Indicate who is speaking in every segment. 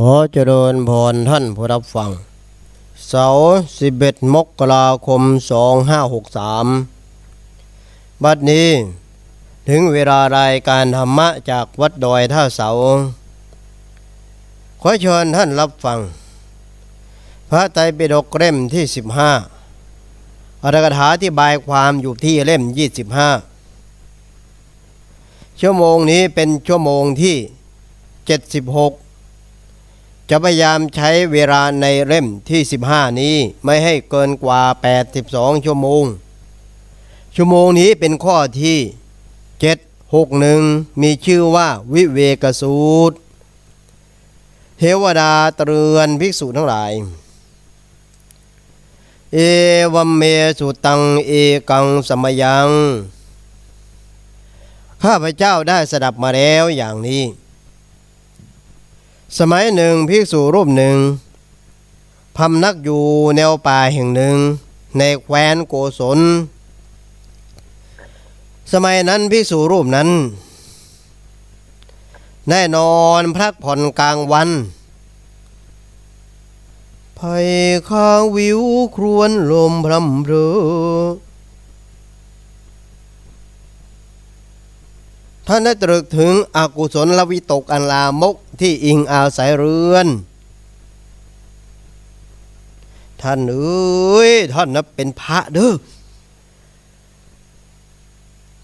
Speaker 1: ขอเจริญพรท่านผู้รับฟัง เสาร์11 มกราคม 2563 บัดนี้ ถึงเวลารายการธรรมะจากวัดดอยท่าเสา ขอเชิญท่านรับฟัง พระไตรปิฎกเล่มที่ 15อัตถกถาที่บายความอยู่ที่เล่ม 25 ชั่วโมงนี้เป็นชั่วโมงที่ 76 จะพยายามใช้เวลาในเล่มที่ 15 นี้ไม่ให้เกินกว่า 82 ชั่วโมง ชั่วโมงนี้เป็นข้อที่ 761 มีชื่อว่าวิเวกสูตร เทวดาเตือนภิกษุทั้งหลาย เอวัมเมสุตังเอกังสมยัง ข้าพเจ้าได้สดับมาแล้วอย่างนี้ สมัยหนึ่งภิกษุรูปหนึ่งพำนักอยู่แนวป่าแห่งหนึ่ง ในแคว้นโกศล สมัยนั้นภิกษุรูปนั้น แน่นอนพักผ่อนกลางวันภัยข้างวิวครวนลมพรำเพรอ ท่านได้ตรึกถึงอกุศลลวิตกอันลามกที่อิงอาศัยเรือน ท่านเอ้ยท่านนับเป็นพระเด้อ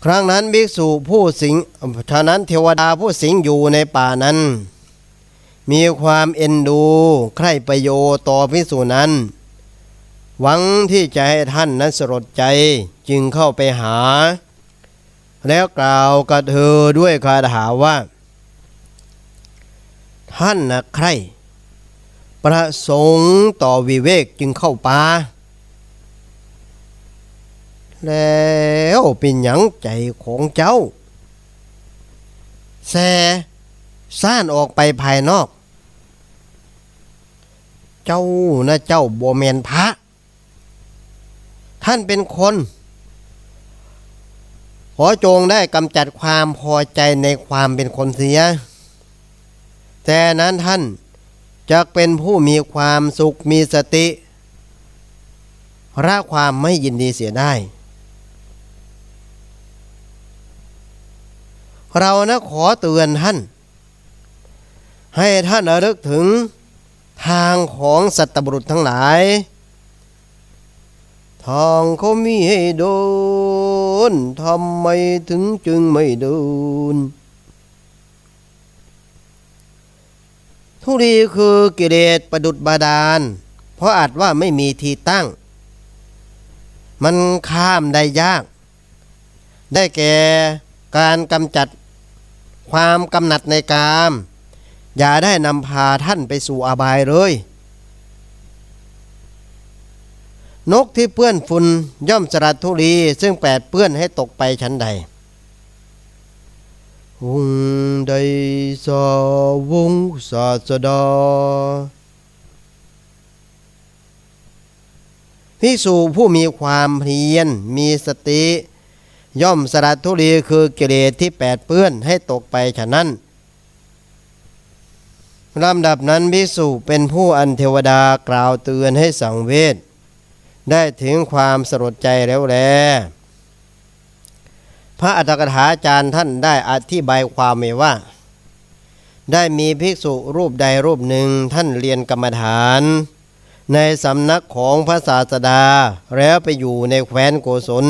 Speaker 1: ครั้งนั้นภิกษุผู้สิงท่านั้นเทวดาผู้สิงอยู่ในป่านั้น มีความเอ็นดูใคร่ประโยชน์ต่อภิกษุนั้น หวังที่จะให้ท่านนั้นสลดใจจึงเข้าไปหา แล้วกล่าวกับเธอด้วยคาถาว่า ท่านนะใคร ประสงค์ต่อวิเวกจึงเข้าป่าแล้วเป็นหยังใจของเจ้าแส่ซ่านออกไปภายนอก เจ้านะเจ้าโบเมนพระ ท่านเป็นคน อจงได้กำจัดความพอใจในความเป็นคนเสีย แต่นั้นท่านจะเป็นผู้มีความสุขมีสติละความไม่ยินดีเสียได้ เรานะขอเตือนท่าน ให้ท่านระลึกถึงทางของสัตบุรุษทั้งหลาย ทางเขามีให้เดินทำไมถึงจึงไม่เดินทุลีคือกิเลสประดุดบาดาล เพราะอาจว่าไม่มีที่ตั้ง มันข้ามได้ยาก ได้แก่การกำจัดความกำหนัดในกาม อย่าได้นำพาท่านไปสู่อบายเลย นกที่เปื้อนฝุ่นย่อมสลัดทุลีซึ่งแปดเปื้อนให้ตกไปชั้นใดวงใดสาวงศาสดาพิสูผู้มีความเพียรมีสติ ย่อมสลัดทุลีคือกิเลสที่แปดเปื้อนให้ตกไปฉะนั้นลำดับนั้นพิสุเป็นผู้อันเทวดากล่าวเตือนให้สังเวช ได้ถึงความสลดใจแล้วแล พระอัตถกถาจารย์ท่านได้อธิบายความไว้ว่า ได้มีภิกษุรูปใดรูปหนึ่งท่านเรียนกรรมฐาน ในสำนักของพระศาสดาแล้วไปอยู่ในแคว้นโกศล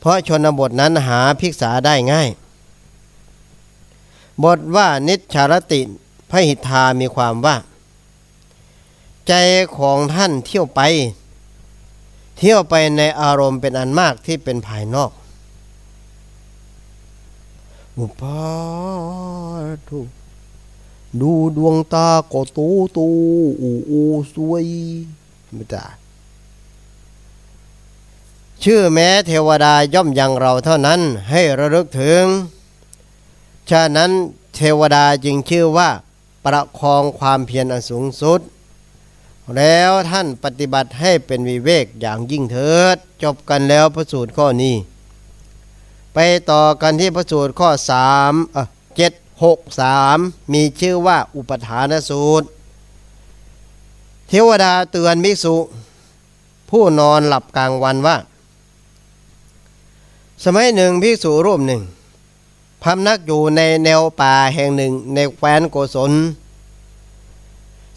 Speaker 1: เพราะชนบทนั้นหาภิกษาได้ง่าย บทว่านิชชารติพระหิทธามีความว่า ใจของท่านเที่ยวไป เที่ยวไปในอารมณ์เป็นอันมากที่เป็นภายนอกอุปาทุดูดวงตาก็ตูตูอูอูสวยไม่ได้ชื่อแม้เทวดาย่อมยังเราเท่านั้นให้ระลึกถึง ฉะนั้นเทวดาจึงชื่อว่าประคองความเพียรอันสูงสุด แล้วท่านปฏิบัติให้เป็นวิเวกอย่างยิ่งเถิด จบกันแล้วพระสูตรข้อนี้ ไปต่อกันที่พระสูตรข้อสามเออเจ็ด63 มีชื่อว่าอุปทานสูตร เทวดาเตือนภิกษุผู้นอนหลับกลางวันว่า สมัยหนึ่งภิกษุรูปหนึ่งพำนักอยู่ในแนวป่าแห่งหนึ่งในแคว้นโกศล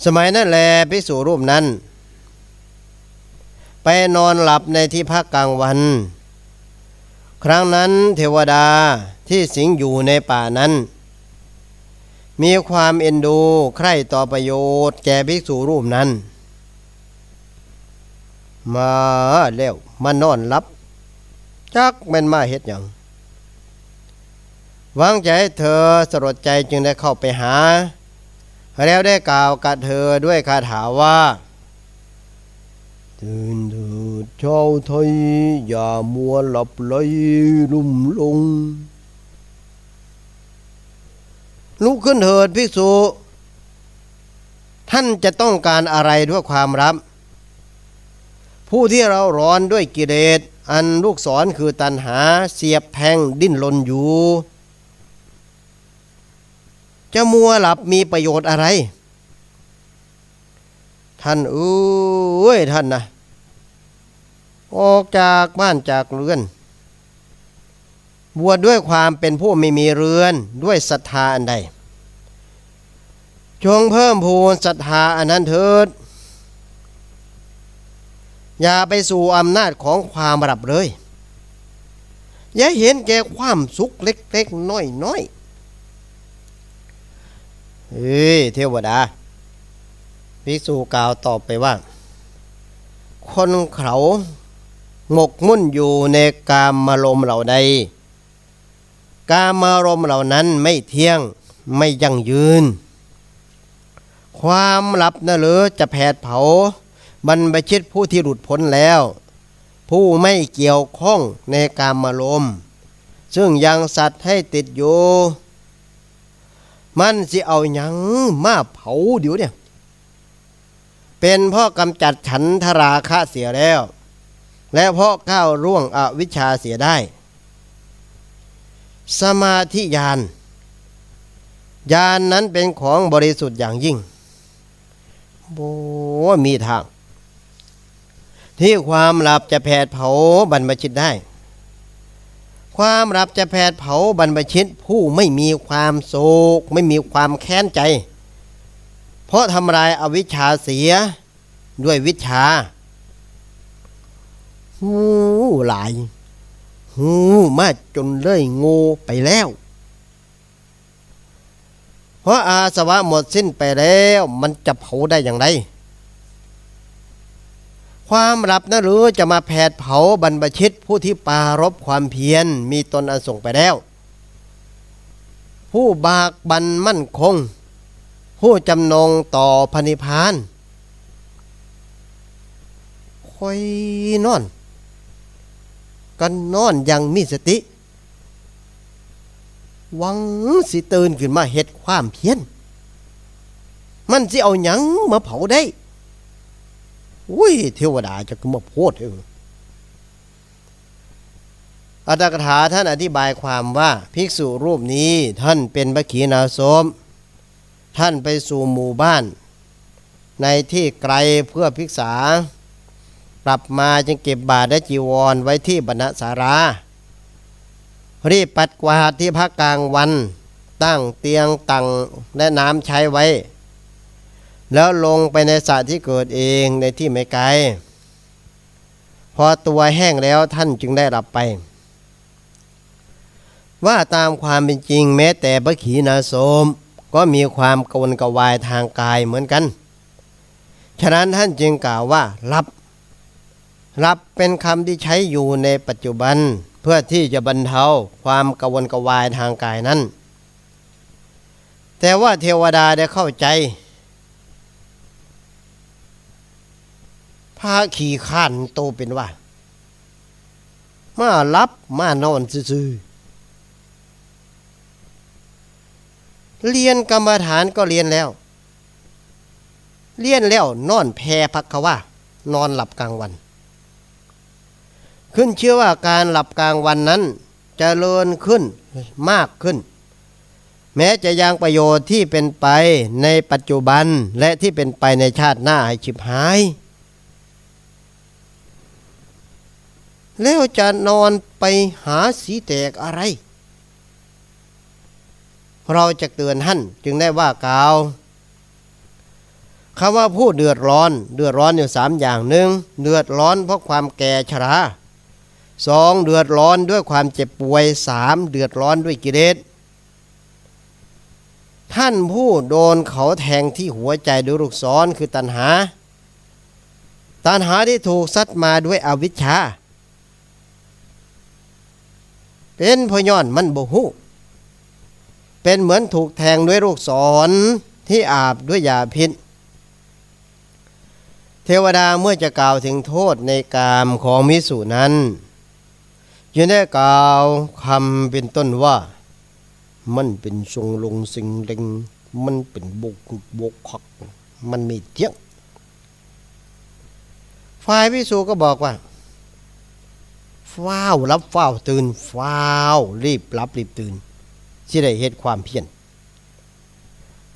Speaker 1: สมัยนั้นแลภิกษุรูปนั้น ไปนอนหลับในที่พักกลางวัน ครั้งนั้นเทวดาที่สิงอยู่ในป่านั้น มีความเอ็นดูใคร่ต่อประโยชน์แก่ภิกษุรูปนั้น มาแล้วมานอนหลับ จักแม่นมาเฮ็ดหยังวางใจเธอสลดใจจึงได้เข้าไปหา แล้วได้กล่าวกับเธอด้วยคาถาว่า ตื่นเถิดชาวไทย อย่ามัวหลับไหลลุ่มลง ลุกขึ้นเถิดภิกษุ ท่านจะต้องการอะไรด้วยความรับ ผู้ที่เราร้อนด้วยกิเลสอันลูกศรคือตันหาเสียบแทงดิ้นรนอยู่ จะมัวหลับมีประโยชน์อะไร ท่านเอ้ยท่านนะออกจากบ้านจากเรือน บวชดด้วยความเป็นผู้ไม่มีเรือนด้วยศรัทธาอันใด จงเพิ่มพูนศรัทธาอันนั้นเถิด อย่าไปสู่อำนาจของความหลับเลย อย่าเห็นแก่ความสุขเล็กๆน้อยๆ เฮ้ยเทวดาภิกษุกล่าวตอบไปว่า คนเขาหมกมุ่นอยู่ในกามมารมเหล่าใด กามมารมเหล่านั้นไม่เที่ยงไม่ยั่งยืน ความลับนะหรือจะแผดเผา บรรพชิตผู้ที่หลุดพ้นแล้ว ผู้ไม่เกี่ยวข้องในกามารมซึ่งยังสัตว์ให้ติดอยู่ มันสิเอาหยังมาเผาเดี๋ยวเนี่ย เป็นเพราะกำจัดฉันทราคะเสียแล้ว และเพราะก้าวร่วงอวิชชาเสียได้ สมาธิญาณญาณนนั้นเป็นของบริสุทธิ์อย่างยิ่งโบมีทาง ที่ความหลับจะแผดเผาบรรพชิตได้ ความหลับจะแผดเผาบรรพชิตผู้ไม่มีความโศก ไม่มีความแค้นใจ เพราะทำลายอาวิชชาเสียด้วยวิชา หูหลาย หูมาจนเลยโงูไปแล้ว เพราะอาสวะหมดสิ้นไปแล้ว มันจะเผาได้อย่างไร ความหลับนะหรือจะมาแผดเผาบรรพชิตผู้ที่ปารบความเพียรมีตนอันส่งไปแล้ว ผู้บากบันมั่นคง ผู้จำนงต่อพนิพานคอยนอน กันนอนยังมีสติ วังสิตื่นขึ้นมาเฮ็ดความเพียรมันสิเอาหยังมาเผาได้ อุ้ยเทวดาจะมาโพดเอออัตถกถาท่านอธิบายความว่าภิกษุรูปนี้ท่านเป็นพระขีณาสม ท่านไปสู่หมู่บ้าน ในที่ไกลเพื่อภิกษา กลับมาจึงเก็บบาตรและจีวรไว้ที่บรรณสารา รีบปัดกวาดที่พักกลางวัน ตั้งเตียงตังและน้ำใช้ไว้ แล้วลงไปในสระที่เกิดเองในที่ไม่ไกล พอตัวแห้งแล้วท่านจึงได้หลับไป ว่าตามความเป็นจริงแม้แต่พระขีณาสม ก็มีความกวนกวายทางกายเหมือนกัน ฉะนั้นท่านจึงกล่าวว่ารับรับเป็นคำที่ใช้อยู่ในปัจจุบันเพื่อที่จะบรรเทาความกวนกวายทางกายนั้น แต่ว่าเทวดาได้เข้าใจ พาขี่ข้านโตเป็นว่า มารับมานอนซื่อเรียนกรรมฐานก็เรียนแล้ว เรียนแล้วนอนแพพักว่า นอนหลับกลางวัน ขึ้นเชื่อว่าการหลับกลางวันนั้นจเจริญขึ้นมากขึ้น แม้จะยังประโยชน์ที่เป็นไปในปัจจุบันและที่เป็นไปในชาติหน้าให้ฉิบหาย แล้วจะนอนไปหาสีแตกอะไร เราจะเตือนท่านจึงได้ว่ากล่าวคำว่าผู้เดือดร้อน เดือดร้อนอยู่สามอย่างหนึ่งเดือดร้อนเพราะความแก่ชราสองเดือดร้อนด้วยความเจ็บป่วยสามเดือดร้อนด้วยกิเลสท่านผู้โดนเขาแทงที่หัวใจด้วยลูกศรคือตัณหา ตัณหาที่ถูกซัดมาด้วยอวิชชา เป็นพย้อนมันบ่ฮู้เป็นเหมือนถูกแทงด้วยลูกศรที่อาบด้วยยาพิษ เทวดาเมื่อจะกล่าวถึงโทษในกามของมิสุนั้นยังได้กล่าวคำเป็นต้นว่า มันเป็นทรงลงสิงเล็ง มันเป็นบกกึกบกคัก มันมีเที่ยงฝ่ายพิสูก็บอกว่า ฟ้าวรับฟ้าวตื่นฟ้าวรีบรับรีบตื่นสิได้เหตุความเพียร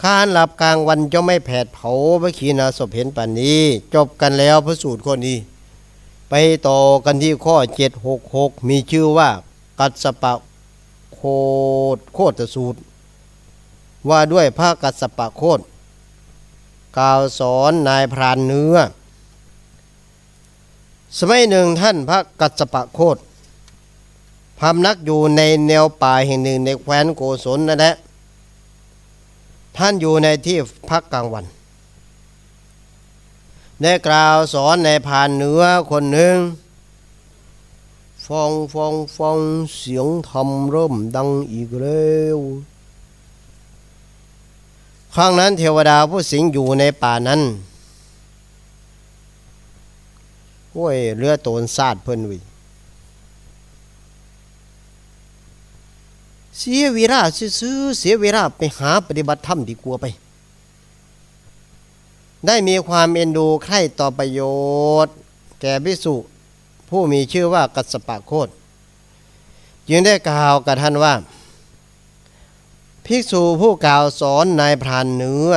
Speaker 1: การหลับกลางวันจะไม่แผดเผาพระขีณาศพเห็นป่านนี้ จบกันแล้วพระสูตรข้อนี้ ไปต่อกันที่ข้อ 766 มีชื่อว่า กัสปะโคดโคตสูตร ว่าด้วยพระกัสสปะโคตกล่าวสอนนายพรานเนื้อ สมัยหนึ่งท่านพระกัสสปะโคตพำนักอยู่ในแนวป่าแห่งหนึ่งในแคว้นโกศลนั่นแหละท่านอยู่ในที่พักกลางวัน ได้กล่าวสอนในพานเนื้อคนหนึ่ง ฟองฟองฟองเสียงธรรมเริ่มดังอีกแล้วครั้งนั้นเทวดาผู้สิงอยู่ในป่านั้น โอ้ยเรือโตนซาดเพิ่นวิเสียเวลาซื้อเสียเวลาไปหาปฏิบัติธรรมดีกว่าไป ได้มีความเอ็นดูใคร่ต่อประโยชน์ แก่พิสุผู้มีชื่อว่ากัสสปะโคตจึงได้กล่าวกับท่านว่า ภิกษุผู้กล่าวสอนนายพรานเนื้อ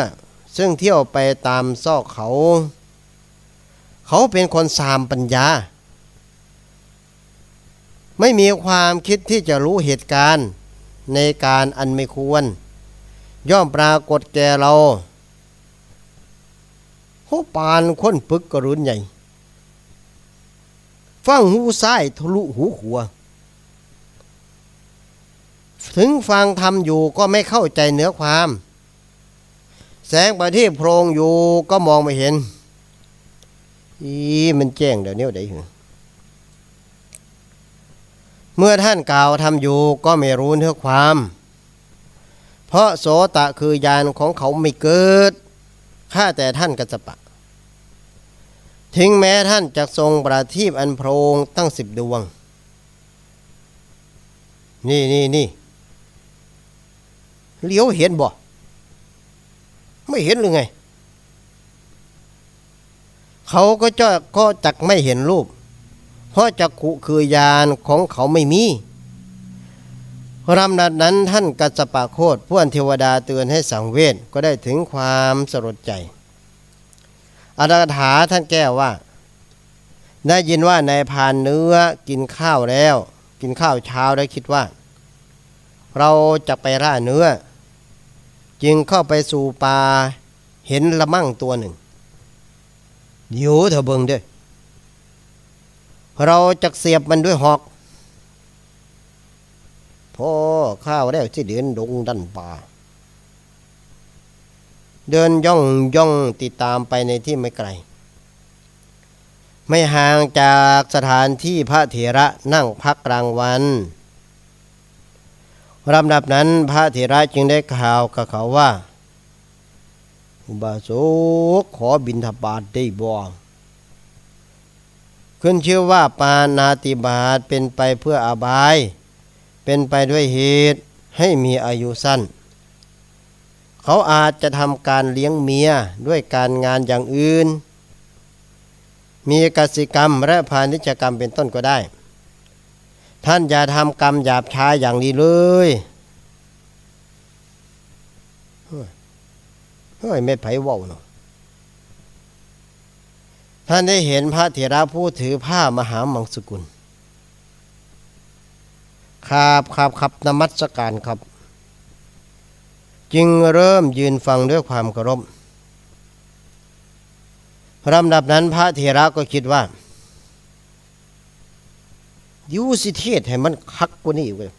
Speaker 1: ซึ่งเที่ยวไปตามซอกเขา เขาเป็นคนสามปัญญา ไม่มีความคิดที่จะรู้เหตุการณ์ในการอันไม่ควร ย่อมปรากฏแก่เราโหปานค้นปึกกระรุนใหญ่ฟังหูซ้ายทะลุหูขวาถึงฟังทำอยู่ก็ไม่เข้าใจเนื้อความ แสงประทีปโพรงอยู่ก็มองไม่เห็น อีมันแจ้งเดี๋ยวนี้ได้เหรอเมื่อท่านกล่าวทำอยู่ก็ไม่รู้เนื้อความ เพราะโสตะคือยานของเขาไม่เกิด ข้าแต่ท่านกัจจปะ ถึงแม้ท่านจะทรงประทีปอันโพรงตั้งสิบดวง นี่นี่นี่เลี้ยวเห็นบ่ ไม่เห็นหรือไง เขาก็จะก็จักไม่เห็นรูป เพราะจักขุคือยานของเขาไม่มีรำนัดนั้นท่านกัจจปะโคตผู้อันเทวดาเตือนให้สังเวชก็ได้ถึงความสลดใจอาตถาท่านแก้วว่า ได้ยินว่านายพานเนื้อกินข้าวแล้ว กินข้าวเช้าได้คิดว่า เราจะไปล่าเนื้อ จึงเข้าไปสู่ป่าเห็นละมั่งตัวหนึ่ง เดี๋ยวเธอะเบิ่งเด้เราจะเสียบมันด้วยหอกพอข้าวแล้วที่เดินดงดันป่า เดินย่องย่องติดตามไปในที่ไม่ไกล ไม่ห่างจากสถานที่พระเถระนั่งพักกลางวันลำดับนั้นพระเถระจึงได้ข่าวกับเขาว่า อุบาสกขอบินทบาทได้บ่ขึ้นชื่อว่าปานาติบาตเป็นไปเพื่ออาบาย เป็นไปด้วยเหตุให้มีอายุสั้น เขาอาจจะทำการเลี้ยงเมียด้วยการงานอย่างอื่น มีกสิกรรมและพาณิชกรรมเป็นต้นก็ได้ ท่านอย่าทำกรรมหยาบช้าอย่างนี้เลย ฮ้ยไม่ไผเว้าเนาะท่านได้เห็นพระเถระผู้ถือผ้ามหามังสกุลครับครับครับนมัสการครับ จึงเริ่มยืนฟังด้วยความเคารพลำดับนั้นพระเถระก็คิดว่ายูสิเทศให้มันคักกว่านี้เว้ย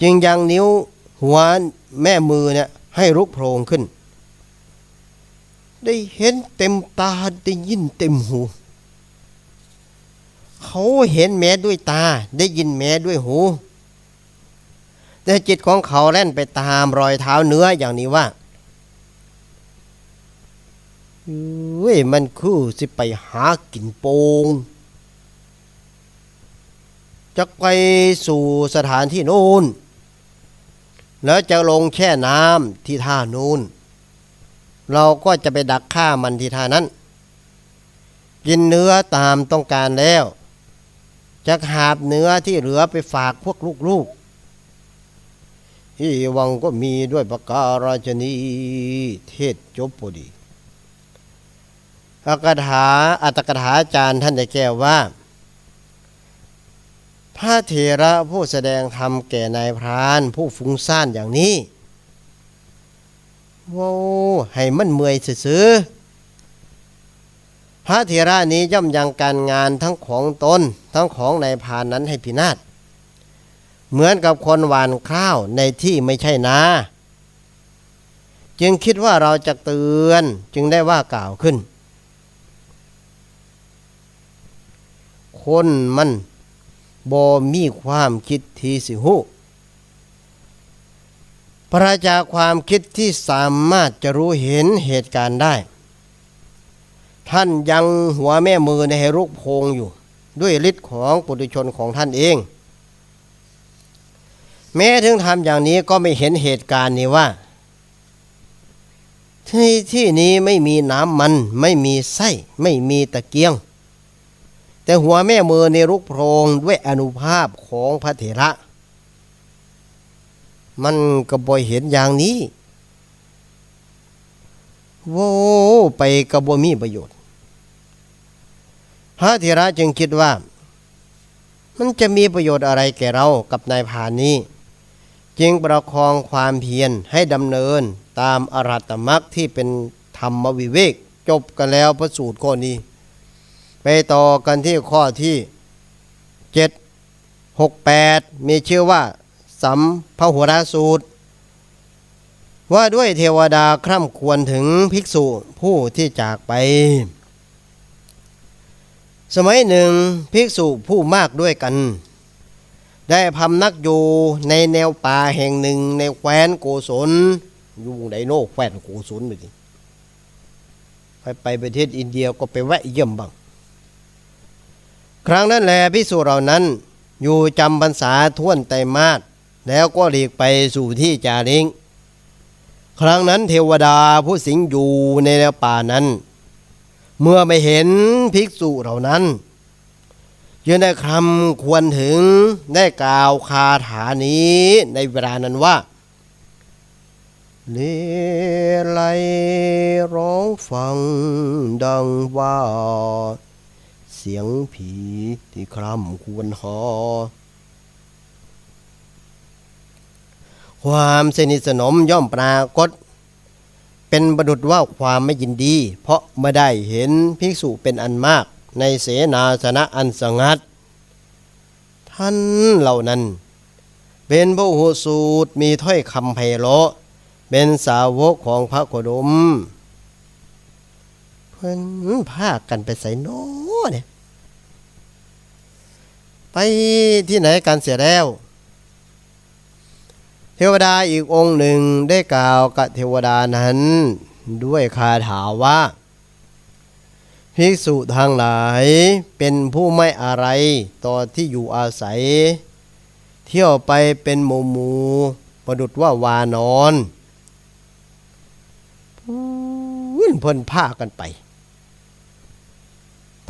Speaker 1: จึงยังนิ้วหัว แม่มือเนี่ยให้รุกโพรงขึ้น ได้เห็นเต็มตาได้ยินเต็มหู เขาเห็นแม้ด้วยตาได้ยินแม้ด้วยหู แต่จิตของเขาแล่นไปตามรอยเท้าเนื้ออย่างนี้ว่าเว้ยมันคือสิไปหากินโปงจะไปสู่สถานที่โน้น แล้วจะลงแช่น้ำที่ท่านูนเราก็จะไปดักฆ่ามันที่ท่านั้น กินเนื้อตามต้องการแล้ว จะหาบเนื้อที่เหลือไปฝากพวกลูกๆที่วังก็มีด้วยประการาชนีเทศจบพอดีอักถาอัตถกถาจารย์ท่านได้แก้วว่า พระเถระผู้แสดงธรรมแก่นายพรานผู้ฟุ้งซ่านอย่างนี้ว้าให้มันเมื่อยซื้อพระเถระนี้ย่อมยังการงานทั้งของตนทั้งของนายพรานนั้นให้พินาศเหมือนกับคนหวานข้าวในที่ไม่ใช่นาจึงคิดว่าเราจะเตือนจึงได้ว่ากล่าวขึ้น คนมัน บ่มีความคิดที่สิหูปราจาความคิดที่สามารถจะรู้เห็นเหตุการณ์ได้ ท่านยังหัวแม่มือในให้รุกโพงอยู่ ด้วยฤทธิ์ของปุถุชนของท่านเอง แม้ถึงทำอย่างนี้ก็ไม่เห็นเหตุการณ์นี้ว่า ที่ที่นี้ไม่มีน้ำมัน ไม่มีไส้ ไม่มีตะเกียง แต่หัวแม่มือในรุกโพรงด้วยอนุภาพของพระเถระ มันก็บ่เห็นอย่างนี้โว้ไปกระบ่มีประโยชน์ พระเถระจึงคิดว่า มันจะมีประโยชน์อะไรแก่เรากับนายพรานนี้ จึงประคองความเพียรให้ดำเนินตามอรัตมรรคที่เป็นธรรมวิเวก จบกันแล้วพระสูตรข้อนี้ ต่อกันที่ข้อที่เจ็ดหกแปดมีชื่อว่า สัมพหุราสูตร ว่าด้วยเทวดาคร่ำควรถึงภิกษุผู้ที่จากไป สมัยหนึ่งภิกษุผู้มากด้วยกัน ได้พำนักอยู่ในแนวป่าแห่งหนึ่งในแคว้นโกศลอยู่ไดโนแคว้นโกศลไปสิไปไปประเทศอินเดียก็ไปแวะเยี่ยมบ้าง ครั้งนั้นแลภิกษุเหล่านั้น อยู่จำพรรษาท่วนไตมาสแล้วก็หลีกไปสู่ที่จาริงครั้งนั้นเทวดาผู้สิงอยู่ในแนวป่านั้น เมื่อไม่เห็นภิกษุเหล่านั้นจึงได้คำควรถึงได้กล่าวคาถานี้ในเวลานั้นว่าเลไลร้องฟังดังว่า เสียงผีที่คร่ำควรหอ ความสนิทสนมย่อมปรากฏ เป็นประดุดว่าความไม่ยินดี เพราะไม่ได้เห็นภิกษุเป็นอันมาก ในเสนาสนะอันสงัด ท่านเหล่านั้น เป็นพระหูสูตรมีถ้อยคำไพเราะ เป็นสาวกของพระโคดมเพิ่นพากันไปใส่โน้ เนี่ย ไปที่ไหนกันเสียแล้ว เทวดาอีกองค์หนึ่งได้กล่าวกับเทวดานั้น ด้วยคาถาว่าภิกษุทางหลายเป็นผู้ไม่อะไรต่อที่อยู่อาศัย เที่ยวไปเป็นหมูหมูประดุดว่าวานอนวิ่นพิ่นผ้ากันไป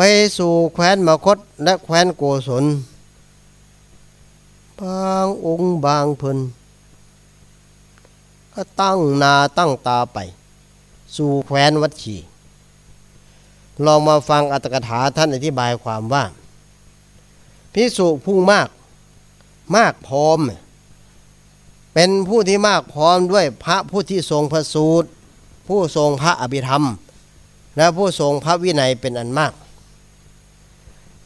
Speaker 1: ไปสู่แคว้นมคตและแคว้นโกศล บางองค์บางพนก็ตั้งนาตั้งตาไป สู่แคว้นวัดชี ลองมาฟังอัตถกถาท่านอธิบายความว่า พิสุผู้มาก มากพร้อม เป็นผู้ที่มากพร้อมด้วยพระผู้ที่ทรงพระสูตร ผู้ทรงพระอภิธรรม และผู้ทรงพระวินัยเป็นอันมาก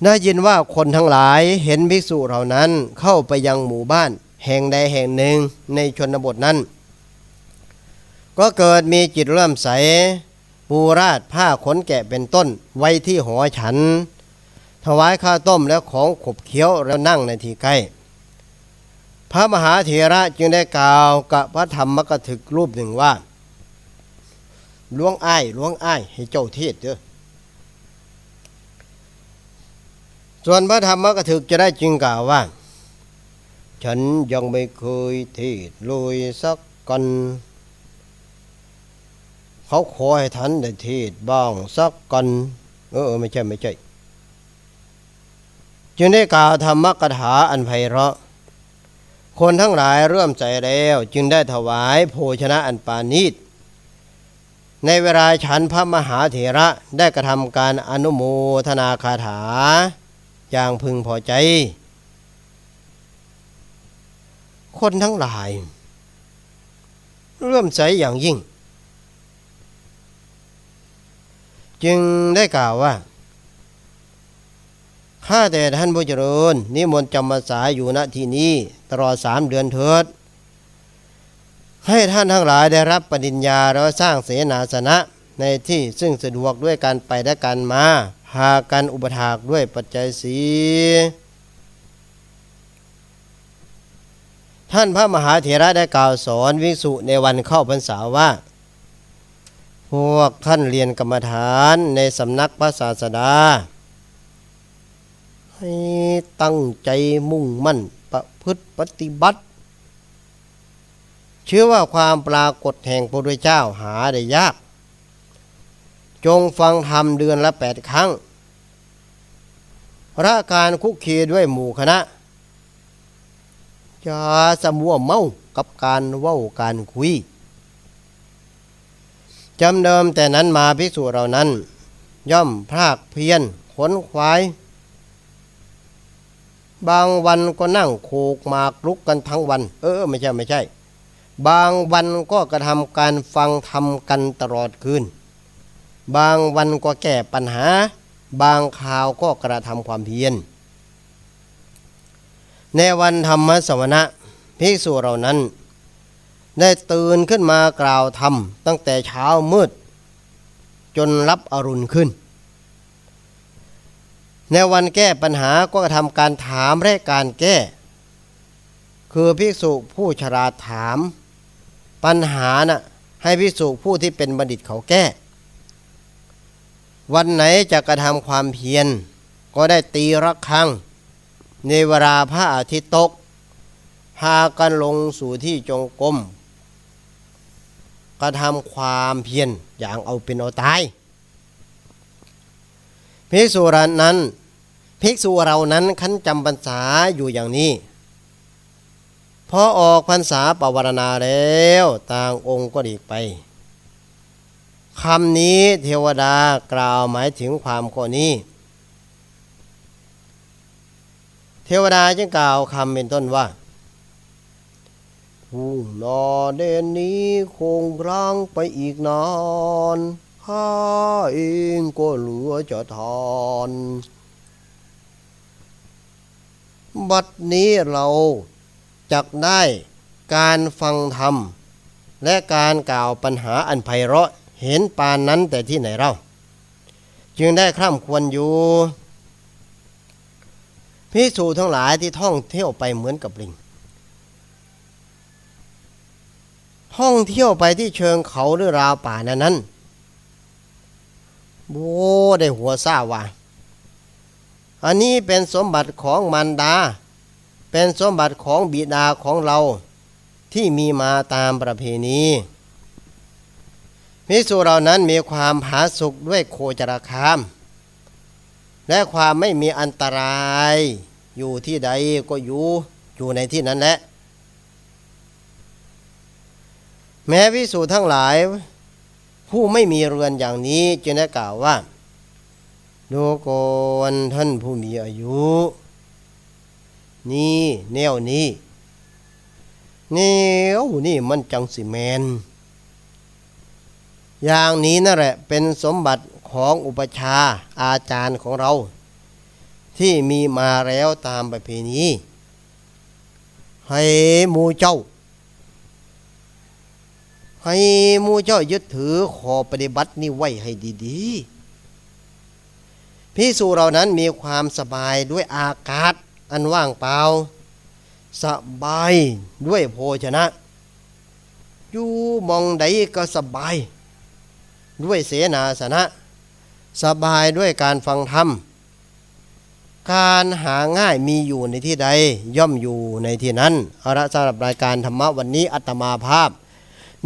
Speaker 1: ได้ยินว่าคนทั้งหลายเห็นภิกษุเหล่านั้นเข้าไปยังหมู่บ้าน แห่งใดแห่งหนึ่งในชนบทนั้น ก็เกิดมีจิตเริ่มใสปูราดผ้าขนแกะเป็นต้นไว้ที่หอฉัน ถวายข้าวต้มและของขบเคี้ยวแล้วนั่งในที่ใกล้ พระมหาเถระจึงได้กล่าวกับพระธรรมมกถึกรูปหนึ่งว่าล้วงอ้ายล้วงอ้ายให้เจ้าเทศเด้อ ส่วนพระธรรมกถึกจะได้จึงกล่าวว่า ฉันยังไม่เคยทศเลยสักกันเขาขอให้ท่านได้เทศบ้างสักกันเออไม่ใช่ไม่ใช่จึงได้กล่าวธรรมกถาอันไพเราะ คนทั้งหลายเริ่มใจแล้ว จึงได้ถวายโภชนะอันปานีตในเวลาฉันพระมหาเถระได้กระทำการอนุโมทนาคาถา อย่างพึงพอใจ คนทั้งหลายเริ่มใสอย่างยิ่ง จึงได้กล่าวว่าข้าแต่ท่านผู้เจริญนิมนต์จำพรรษาอยู่ณที่นี้ตลอดสามเดือนเถิด ให้ท่านทั้งหลายได้รับปริญญาแล้วสร้างเสนาสนะในที่ซึ่งสะดวกด้วยการไปและการมา พากันอุปถากด้วยปัจจัยสีท่านพระมหาเถระได้กล่าวสอนวิกษุในวันเข้าพรรษาว่า พวกท่านเรียนกรรมฐานในสำนักพระศาสดา ให้ตั้งใจมุ่งมั่นประพฤติปฏิบัติ เชื่อว่าความปรากฏแห่งพระพุทธเจ้าหาได้ยาก จงฟังธรรมเดือนละแปดครั้งระการคุกคีด้วยหมู่คณะอย่าสมัวเมากับการเว้าการคุยจำเดิมแต่นั้นมาภิกษุเหล่านั้น ย่อมพรากเพียนขนควาย บางวันก็นั่งโขกหมากลุกกันทั้งวัน เออไม่ใช่ไม่ใช่ บางวันก็กระทำการฟังทำกันตลอดคืน บางวันก็แก้ปัญหา บางคราวก็กระทำความเพียร ในวันธรรมสวนะภิกษุเหล่านั้น ได้ตื่นขึ้นมากล่าวธรรมตั้งแต่เช้ามืด จนรับอรุณขึ้น ในวันแก้ปัญหาก็ทำการถามและการแก้ คือภิกษุผู้ฉลาถาม ปัญหาน่ะให้ภิกษุผู้ที่เป็นบัณฑิตเขาแก้ วันไหนจะกระทำความเพียร ก็ได้ตีระฆัง ในเวลาพระอาทิตย์ตก พากันลงสู่ที่จงกรมกระทำความเพียรอย่างเอาเป็นเอาตายภิกษุเรานั้นภิกษุเรานั้นขั้นจำพรรษาอยู่อย่างนี้ พอออกพรรษาปวารณาแล้วต่างองค์ก็ดีไป คำนี้เทวดากล่าวหมายถึงความข้อนี้ เทวดาจึงกล่าวคำเป็นต้นว่าผู้นอเดนนี้คงร่างไปอีกนานข้าเองก็เหลือจะทานบัดนี้เราจักได้การฟังธรรม และการกล่าวปัญหาอันไพเราะ เห็นปานนั้นแต่ที่ไหนเราจึงได้คร่ำควรอยู่พิสูจทั้งหลายที่ท่องเที่ยวไปเหมือนกับลิงท่องเที่ยวไปที่เชิงเขาหรือราวป่านั้นนั้นโบได้หัวซาว่า อันนี้เป็นสมบัติของมารดา เป็นสมบัติของบิดาของเราที่มีมาตามประเพณี พิสูจเรานั้นมีความผาสุกด้วยโคจรคาม และความไม่มีอันตราย อยู่ที่ใดก็อยู่อยู่ในที่นั้นแหละแม้พิสูทั้งหลาย ผู้ไม่มีเรือนอย่างนี้จึงได้กล่าวว่าดูก่อนท่านผู้มีอายุ นี่แนวนี้แนวนี่มันจังสิแมน อย่างนี้นั่นแหละเป็นสมบัติของอุปชาอาจารย์ของเรา ที่มีมาแล้วตามประเพณีให้หมูเจ้า ให้หมูเจ้ายึดถือขอปฏิบัตินี่ไว้ให้ดีๆพิสูเรานั้นมีความสบายด้วยอากาศอันว่างเปล่า สบายด้วยโภชนะ อยู่มองใดก็สบาย ด้วยเสนาสนะ สบายด้วยการฟังธรรม การหาง่ายมีอยู่ในที่ใดย่อมอยู่ในที่นั้นเอาละสำหรับรายการธรรมะวันนี้อัตมาภาพ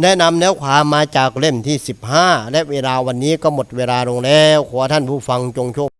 Speaker 1: แนะนำแนวความมาจากเล่มที่ 15 และเวลาวันนี้ก็หมดเวลาลงแล้ว ขอท่านผู้ฟังจงโชค